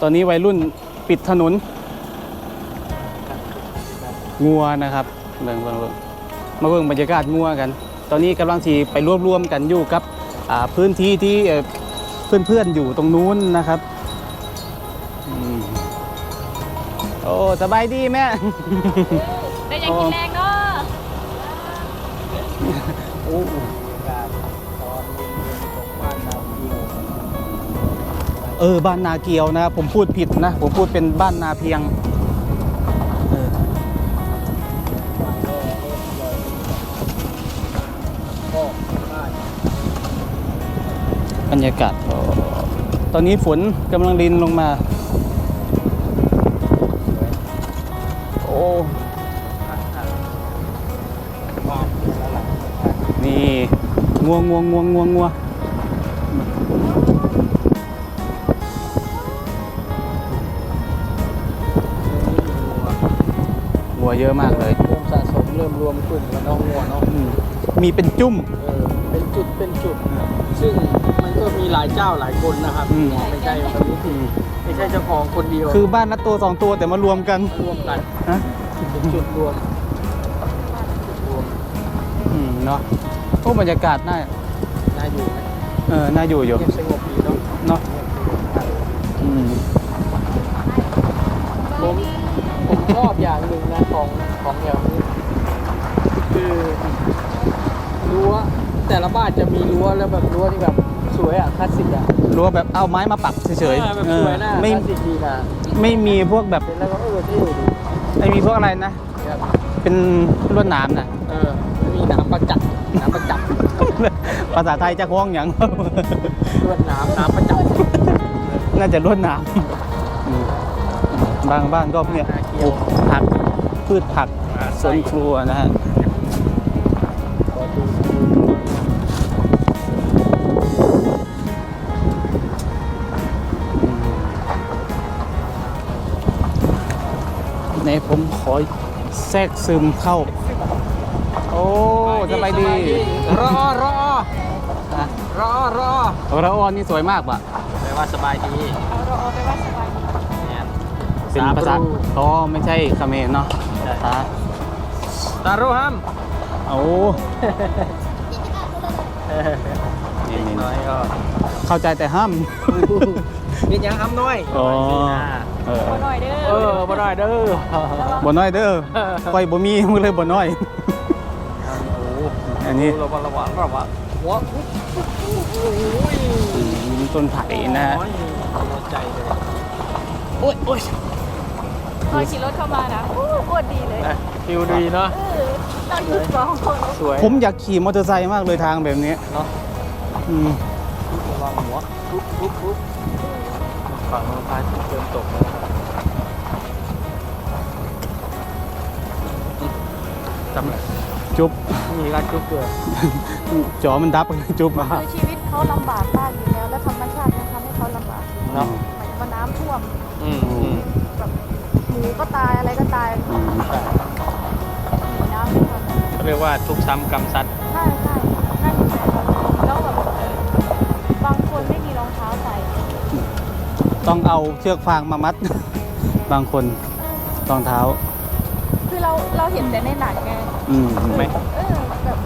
ตอนนี้วัยรุ่นปิดถนน งัวนะครับเบิ่งเบิ่งเบิ่งมาเบิ่งบรรยากาศงัวกัน ตอนนี้กำลังทีไปรวบรวมกันอยู่กับอ่าพื้นที่ที่เอ่อเพื่อนๆอยู่ตรงนู้นนะครับอืมโอ้สบายดีแม่ได้ยังกินแรงเนาะ เออบ้านนาเกียวนะ ผมพูดผิดนะ ผมพูดเป็นบ้านนาเพียงเออบรรยากาศ ตอนนี้ฝนกำลังรินลงมา โอ้นี่งวงัวงัวงัวงัวง วเยอะมากเลยรวมสะสมเริ่มรวมกลุ่มกันเน้องงัวเนาะอืมมีเป็นจุ้ม เออเป็นจุดเป็นจุด ซึ่งมันก็มีหลายเจ้าหลายคนนะครับอืม ไม่ใช่แบบนี้คือไม่ใช่เจ้าของคนเดียวคือบ้านละตัวสองตัวแต่มารวมกันรวมกันฮะเป็นจุดรวมจุดรวมอืมเนาะโอ้บรรยากาศน่าน่าอยู่ไหมเออน่าอยู่อยู่เงียบสงบดีเนาะเนาะอืม ผม ผมชอบอย่างหนึ่งนะของของแถวนี้คือรั้วแต่ละบ้านจะมีรั้วแล้วแบบรั้วที่แบบสวยอะคลาสสิกอะรั้วแบบเอาไม้มาปักเฉยออแบบๆเอสอวยนะไม่คลาสสิกดีนะไม่มีพวกแบบเป็นแล้วก็เออเท่ดีไม่มีพวกอะไรนะ ครับเป็นลวดหนามนะเออไม่มีหน้ำประจับน้ำประจับภาษาไทยจะคล้องอย่าง ลวดหน้ำน้ำประจับน่าจะลวดหนามอืมบางบ้านก็เนี่ย ปลูกผักพืชผักสวนครัวนะฮะในผมขอแทรกซึมเข้า โอ้สบายดี รอรออะรอรอเราออนนี่สวยมากป่ะแปลว่าสบายดีเอาเราเอาไปว่าสบายดีเนี่ย เป็นภาษาอ๋อไม่ใช่เขมรเนาะภาษาตารุฮัมโอ้นี่นี่น้อยก็เข้าใจแต่ห้ามมียังฮัมน้อยอ๋อเออขอหน่อยเด้อเออบ่ได้เด้อบ่น้อยเด้อค่อยบ่มีมึงเลยบ่น้อยอันนี้ระวังระวังระวังหัวโอ้ยอืมต้นไผ่นะฮะโอ้ยเอาใจเลยโอ้ยโอ้ย ตอนขี่รถเข้ามานะโอ้โคตรดีเลยนะฟิลดีเนาะเออตอนอยู่สองคนสวยผมอยากขี่มอเตอร์ไซค์มากเลยทางแบบนี้เนาะอืมระวังหัวปุ๊บปุ๊บปุ๊บฝั่งโน้นพระอาทิตย์เริ่มตกแล้วจำเลยจุ๊บมีการจุ๊บเกลือจอมันดับจุ๊บมาคือชีวิตเขาลำบากมากอยู่แล้ว และธรรมชาติมันทำให้เขาลำบากเนาะหมายถึงว่าน้ำท่วมอืมอืมแบบ หมูก็ตายอะไรก็ตายใช่มีน้ำท่วมเขาเรียกว่าทุกข์ซ้ำกรรมซัดใช่ใช่นั่นแล้วแบบบางคนไม่มีรองเท้าใส่ต้องเอาเชือกฟางมามัด บางคนรองเท้า คือเราเราเห็นแต่ในหนังไงอืมไหมเออแบบ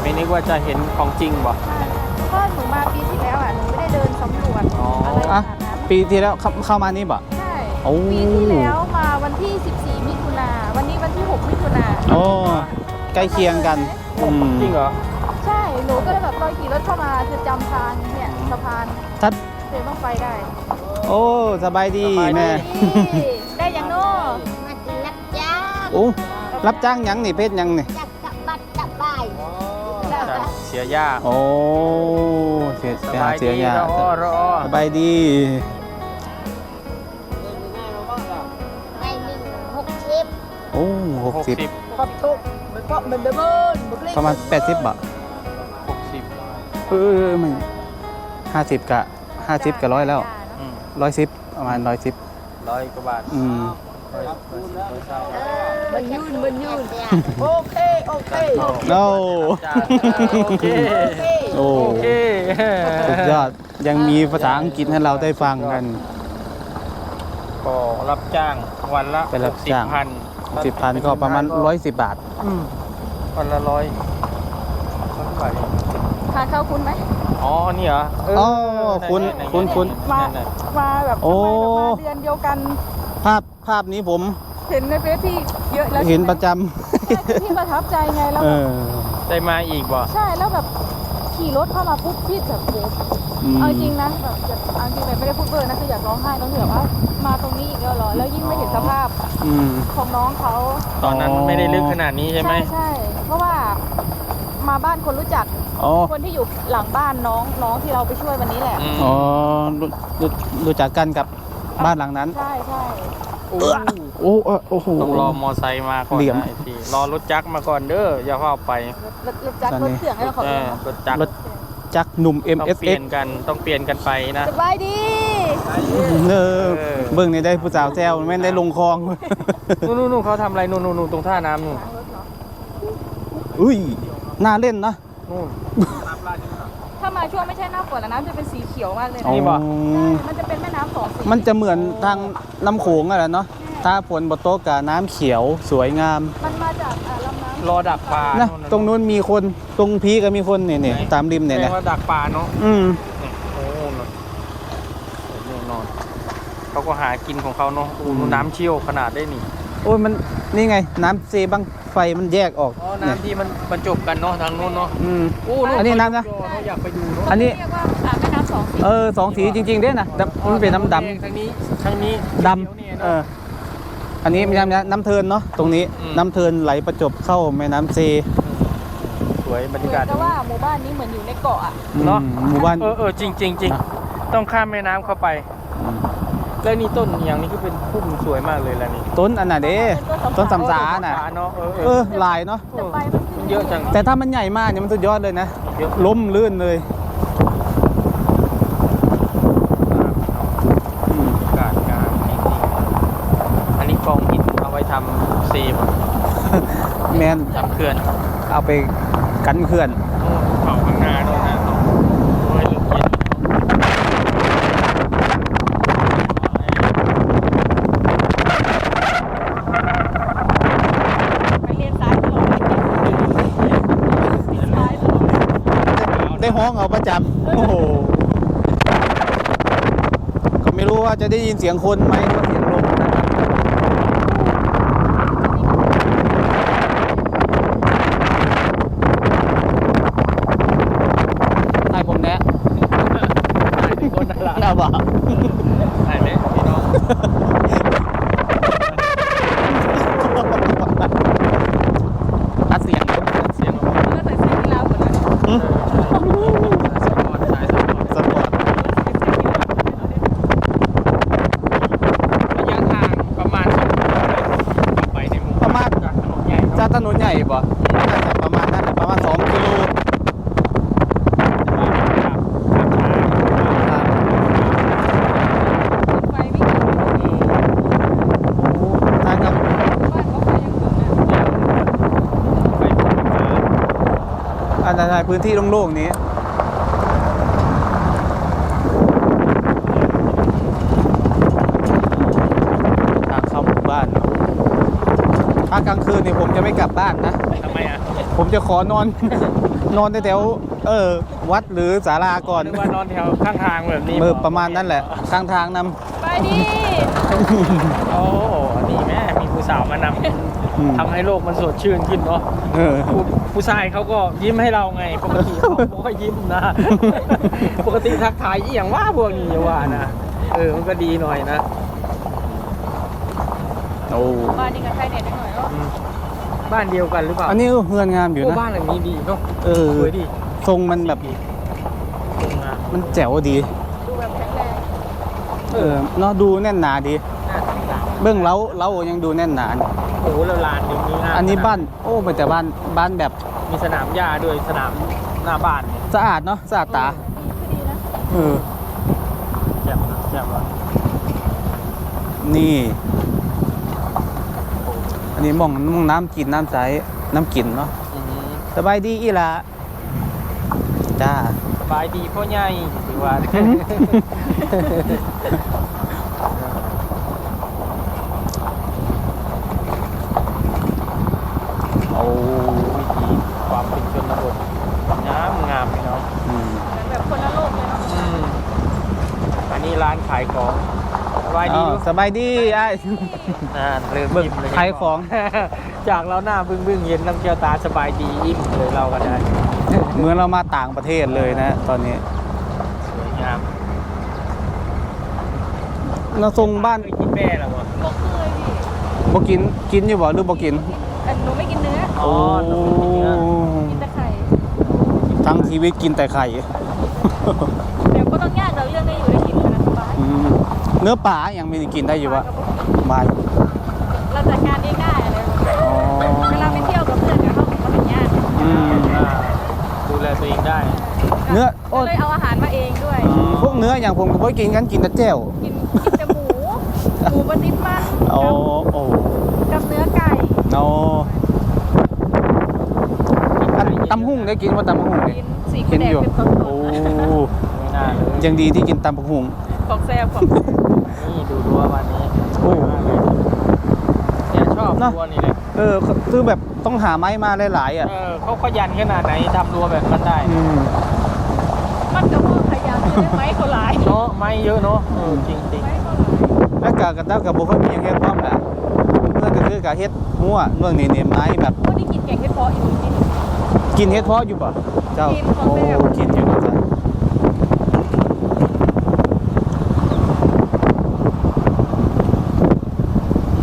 ไม่นึกว่าจะเห็นของจริงบ่ใช่เพราะหนูมาปีที่แล้วอะหนูไม่ได้เดินสำรวจอ๋อออะไรขอะนาดนั้นปีที่แล้วเข้าเข้ามานี่บ่ใช่ โอ้ปีที่แล้วมาวันที่ 14 มิถุนาวันนี้วันที่ 6 มิถุนาโอ้ใกล้เคียงกันอืมจริงเหรอ ใช่หนูก็เลยแบบตอนขี่รถเข้ามาคือจำทางเนี่ยสะพานทัดเดินต้องไปได้โอ้สบายดี แม่ นี่ได้ยังโน่มาถึงรับจ้างโอ้ รับจ้างหยังนี่เพชรยังนี่ จับกลับบัตรกลับบ่ายเสียยากโอ้ เสียสเสียบายเสียดียารอรอสบายดี หกสิบขอบทุกไม่ก็มันเดิมบุกเล็กประมาณแปดสิบบาทหกสิบเออมันห้าสิบกะห้าสิบกะร้อยแล้วอืมร้อยสิบประมาณร้อยสิบร้อยกว่าบาท อืมร้อยร้อยสิบร้อยเศร้ามันยืนมันยืนโอเค โอเคโอ้จ้าโอเคโอ้โอเคสุดยอดยังมีภาษาอังกฤษให้เราได้ฟังกัน ก็รับจ้างวันละไปรับจ้างพัน สิบพันก็ประมาณร้อยสิบบาทวันละร้อยร้อยบาททานข้าวคุณไหมอ๋อ นี่เหรอเอ๋อได้คุณได้คุณได้คุณ มาได้ได้มาแบบโอ้ทำไมแบบมาเดือนเดียวกันภาพภาพนี้ผมเห็นในเฟซที่เยอะแล้วเห็นประใช่ไจหมใช่คือพี่ประทับใจไงแล้วำเอแบบอ ได้มาอีกบ่ ใช่แล้วแบบขี่รถเข้ามาปุ๊บพี่แบบโหอืม เอาจริงนะแบบอยากเอาจริงแบบไม่ได้พูดเบอร์นะคืออยากร้องไห้ตรงที่แบบว่ามาตรงนี้อีกแล้วเหรอแล้วยิ่งไม่เห็นสภาพอืมของน้องเขาตอนนั้นอ๋อไม่ได้ลึกขนาดนี้ใช่ไหมใช่เพราะว่ามาบ้านคนรู้จักอ๋อคนที่อยู่หลังบ้านน้องน้องที่เราไปช่วยวันนี้แหละอืมอ๋อรู้รู้รู้จักกันกับบ้านหลังนั้นใช่ใช่โอ้โอ้เออโอ้โหต้องรอมอไซค์มาก่อนเหลี่ยมนะไอ้ทีรอรถจักรมาก่อนเด้ออย่าเข้าไปรถรถจักรตอนรนี้ถเสียงให้เราขอเอเอองรถจักรรถ จักรหนุ่ม ต้องเปลี่ย MSX นกันต้องเปลี่ยนกันไปนะสบายดีเออเออเบิ่งในได้ผู้สาวแซวไม่ได้ลงคลอง นู่นนู่นนู่นเขาทำอะไรนู่นนู่นนู่นตรงท่าน้ำนู่นอุ้ยน่าเล่นนะ นู่น ถ้ามาช่วงไม่ใช่หน้าฝนแล้วน้ำจะเป็นสีเขียวมากเลยนะนี่บ่อ๋อใช่มันจะเป็นแม่น้ำสองสีมันจะเหมือนทางน้ำโขงอะไรเนาะ ถ้าฝนบตกกับน้ำเขียวสวยงามมันมาจากอ่าลำน้ำรอดักปลานะตรงนู้นมีคนตรงพีก็มีคนเนี่ยเนี่ยตามริมเนี่ยแสดเนี่ยงว่าดักปลาเนาะอืมนี่โอ้โหนี่นอนเขาก็หากินของเขาเนาะโอ้โหน้ำเชี่ยวขนาดได้นี่โอ้ยมันนี่ไง น้ำเซบังไฟมันแยกออกอ๋อเนี่ยน้ำที่มันบรรจบกันเนาะทางนู้นเนาะอืม โอ้อันนี้น้ำนะอยากไปดูเนาะอันนี้ เรียกว่าอ่าแม่น้ำสองสีเออสองสีจริงๆเด้นะแต่มันเป็นน้ำดทางนี้ทางนี้ำดเขียวเนี่ยำเอเนาะอ อันนี้มีน้ำน้ำเทินเนาะตรงนี้อืม น้ำเทินไหลประจบเข้าแม่น้ำเซสวยบรรเหมืยาอกาศนกับว่าหมู่บ้านนี้เหมือนอยู่ในเกาะอะเนาะอืมหมู่บ้านเออเออจริงจริงจริงนะต้องข้ามแม่น้ำเข้าไปอืมแล้วนี่ต้นอย่างนี้ก็เป็นพุ่มสวยมากเลยล่ะนี่ต้นอันน่ะเด้ต้นสำสาน่ะ เนาะเออเออลายเนาะ แต่ไปมันมันเยอะจังแต่ถ้ามันใหญ่มากเนี่ยมันสุดยอดเลยนะ เยอะล้มลื่นเลยอืม อากาศงามจริงๆอันนี้กองหินเอาไว้ทำ ซีมแมนทำเขื่อนเอาไปกันเขื่อนโอ้เผาข้างหน้าด้วยนะโอ้ยลึกเย็นไปเรียนซ้ายตลอดซ้ายตลอดได้ห้องเอาประจำโอ้โหก็ไม่รู้ว่าจะได้ยินเสียงคนไหมหรือว่าเสียงลมนะครับให้ผมแนะ ถ่ายทุกคนนั่นแหละ น่าบ่า ถ่ายไหมพี่น้อง ตัดเสียง เสียงออกมา แล้วก็ใส่เสื้อกีฬาหมดเลย เออใช่สปอร์ตสายสปอร์ต สปอร์ต ระยะทางประมาณสองกิโลกลับไปในหมู่ ประมาณ จากถนนใหญ่ จาก เนาะ ถนนใหญ่ป่ะน่าจะประมาณนั้นแหละประมาณ2กิโล ไฟวิ่งอยู่ตรงนี้ ทางกับ บ้านเขาไฟยังถึงอะ อันใด พื้นที่โล่งๆนี้ทางเข้าหมู่บ้านถ้ากลางคืนเนี่ยผมจะไม่กลับบ้านนะ ทำไมอะผมจะขอนอน นอนแถวๆเออ วัดหรือศาลาก่อนนึกว่านอนแถวข้างทางแบบนี้เออประมาณนั้นแหละข้างทางนไปดิโอ้นี่แม่มีผู้สาวมานำำอืมทำให้โลกมันสดชื่นขึ้นเนาะเออผู้ ผู้ชายเขาก็ยิ้มให้เราไง ปกติเขาไม่ค่อยยิ้มนะ ปกติทักทายอหย่างว่าพวกนี้อย่าว่านะเออมันก็ดีหน่อยนะโอ้บ้านนี้กับใครเน็ตหน่อยก็อืมบ้านเดียวกันหรือเปล่าอันนี้ก็เฮือนงามอยู่โอ้นะ บ้านหลังนี้ดีเนาะเออ สวยดีทรงมันแบบตรงนะมันแจ๋วดีดูแบบแข็งแรงเออเนาะดูแน่นหนาดี น่าสงสารเบื้องเล้าเล้ายังดูแน่นหนา โอ้โหแล้วลานอย่างนี้ะ อันนี้บ้าน โอ้เป็นแต่บ้านบ้านแบบมีสนามหญ้าด้วยสนามหน้าบ้านเนี่ยสะอาดเนาะสะอาดตาดีนะเออแจ่มนะแจ่มว่ะนี่ อันนี้มองมองน้ำกินน้ำใสน้ำกินเนาะอืมสบายดีอีหละจ้า สบายดีพ่อใหญ่ถือว่า ว่า โอ้วิธีความเป็นชนบทงามงามพี่น้อง อืม เหมือนแบบคนละโลกเลยเนาะ อืมอันนี้ ร้านขายของสบายดีอ้าวดูสบายดีไอ้อ่าเริ่มเบิ่งยิ้มเลยขายของ จากเราหน้าบึ้งบึ้งๆเย็นน้ำเกียวตาสบายดีอิ่มเลยเราก็ได้เหมือนเรามาต่างประเทศเลยนะ ตอนนี้สวยงามเราทรงบ้านเคยกินแม่หรอวะก็เคยพี่บ่กินกินอยู่บ่หรือบ่กินเอ่อหนูไม่กินเนื้อ อ๋อหนูไม่กินเนื้อกินแต่ไข่ทั้งชีวิตกินแต่ไข่ เนื้อปลายังไม่ได้กินได้อยู่วะบายเราจัดการเองได้อะไรแบบนี้อ๋อเวลาไปเที่ยวกับเพื่อนกับเขาก็เป็นญาติอืมอ่าดูแลตัวเองได้ เนื้อโอ้ก็เลยเอาอาหารมาเองด้วยอืมพวกเนื้ออย่างผมก็บ่กินกันกินแต่แจ่วกินกินแต่หมูหมูบะติดมันโอ้โอ้กับเนื้อไก่โอ้อันตำหุ่งได้กินว่าตำหุ่งกิเนี่ยนสีกินแดงอยู่เป็นต้นโอ้ไม่น่าเลยยังดีที่กินตำหุ่งๆของแซ่บของนี่ดู รั้ววันนี้โอ้สวยมากเลยเนี่ยชอบเนอะรั้วนี่แหละเออคือแบบต้องหาไม้มาหลายๆอะ เออเขาขยันขนาดไหนทำรั้วแบบนั้นได้อืม มันกับพ่อขยันจะได้ไหมเขาหลายเนาะไม่เยอะเนาะเออจริงจริงไหมเขาหลาย แล้วกกับเต้ากับบุคคลมีหยังเฮ็ดพร้อมแหละเพื่อนก็คือกับเฮ็ดมั่วเรื่องนี้เนี่ยไม้แบบ ก็ได้กินแกงเห็ดเพาะอยู่ที่นี่ กินเฮ็ดเพาะอยู่ป่ะเจ้ากินของโอ้แซ่บกินอยู่นะจ๊ะ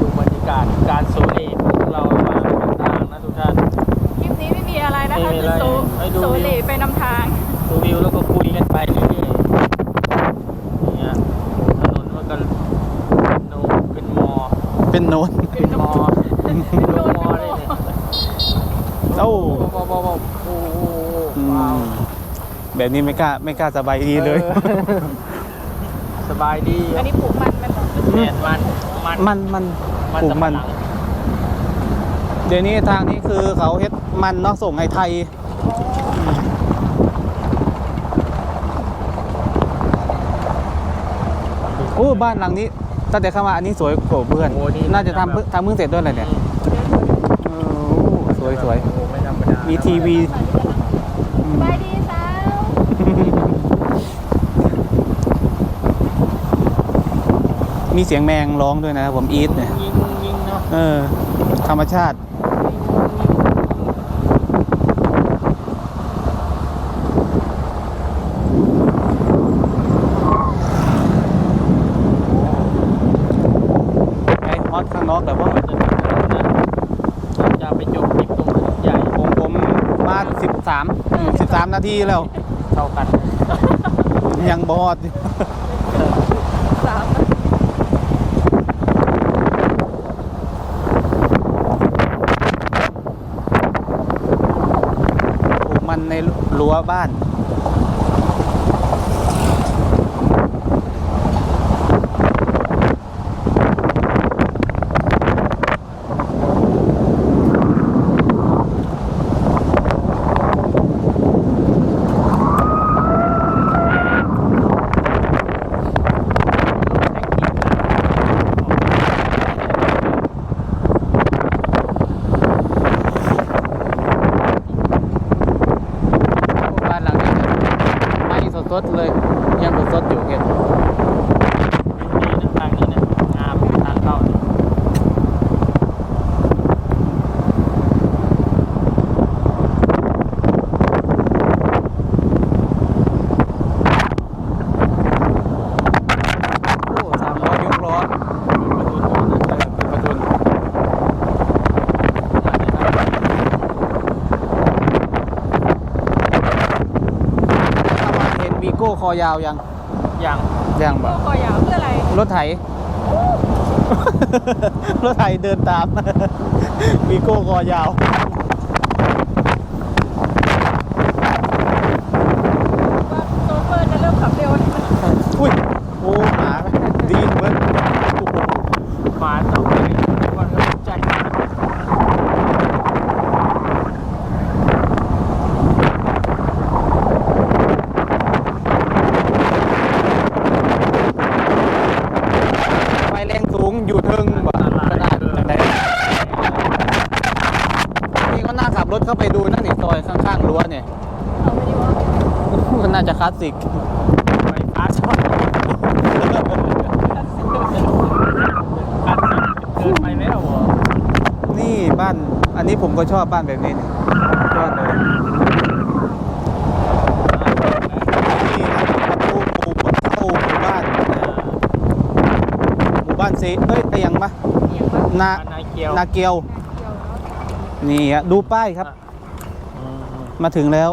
ดูบรรยากาศการโซเล่ของเรามาต่างๆนะทุกท่าน คลิปนี้ไม่มีอะไรนะคะ ไม่มี คือ อะไร โซ ให้ดู โซเลไปนำทางดูวิวแล้วก็คุยกันไปเรื่อยๆเนี่ยถนนมันก็เป็นโนเป็นมอเป็นโนนเป็นมอเป็นโดนมอเลยเนี่ยโอ้โอ้โหโอ้โหอืว้าวมแบบนี้ไม่กล้าไม่กล้าสบายดีเลย ออสบายดีอันนี้ปลูกมันมันต้องแดดมันมันมันมันมันปลูกสำมันปะหลังเดี๋ยวนี้ทางนี้คือเขาเฮ็ดมันเนาะส่งให้ไทยโอ้ บ้านหลังนี้ตั้งแต่เข้ามาอันนี้สวยกว่าเพื่อน โอ้นี่ น่าจะทำเพิ่งทำเพิ่งเสร็จด้วยอะไรเนี่ยเออโอ้สวยสวย โอ้โหไม่ธรรมดามีทีวีบายดีสาวมีเสียงแมงร้องด้วยนะครับผมอีทเนี่ยยิงยิงเนาะเออ ธรรมชาติ ไอ้ฮอตข้างนอกแต่ว่า จะไปจบคลิปตรงถนนใหญ่ ผมผมมา 13 13นาทีแล้วเท่ากันยังบอดสามปลูกมันในรั้วบ้าน บ้านหลังนี้ ไม่สดๆเลย ยังสดๆอยู่เห็น นี่นะทางนี้นะงามทางเข้าเนี่ย โอ้สามล้อยกล้อ ประตูนู้นนะ เออเป็นประทุนเห็นวีโก้คอยาวยังอย่างยังแบก็บคอยาวเพื่ออะไร รถไถ รถไถเดินตาม วีโก้คอยาว ว่าโซเฟอร์จะเริ่มขับเร็ว อุ้ย โอ้หมาดีเหมือนโอ้โห หมาต่อไปก่อนก็ตกใจ เทิงบ่ขนาดจังไดนี่ก็น่าขับรถเข้าไปดูนั่นนี่ซอยข้างๆรั้วเนี่ย เอาไปดีวะ ก็น่าจะ คลาสสิกไฟฟ้าช็อตเกินไปแล้วเหรอนี่บ้าน อันนี้ผมก็ชอบบ้านแบบนี้นี่ยอดเลยนี่นะประตูหมู่ประตูหมู่บ้านหมู่บ้านเซเอ้ยไอ้ยังมะเอียงวะนานายเกียวนาเกียวเกี่ยวเนาะนี่ฮะดูป้ายครับอืมมาถึงแล้ว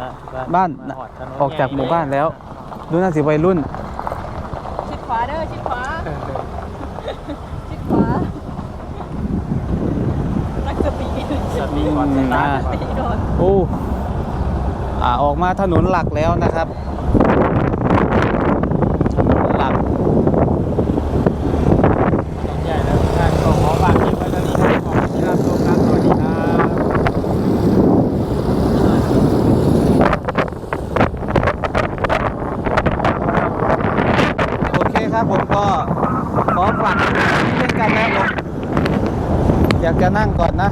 นะบ้านมหดถนนออกจากหมู่บ้านแล้ว ดูน่าสิวัยรุ่น ชิดขวาเด้อชิดขวาเออชิดขวารักสติสติก่อนสตาร์ทก่อนสติก่อน โอ้อ่าออกมาถนนหลักแล้วนะครับ หลัก ใหญ่แล้วท่านก็ขอฝากคลิปไว้เท่านี้ครับขอบคุณที่รับชมครับสวัสดีครับ โอเคครับผมก็ขอฝากเช่นกันนะครับผมอยาก จะนั่งก่อนนะ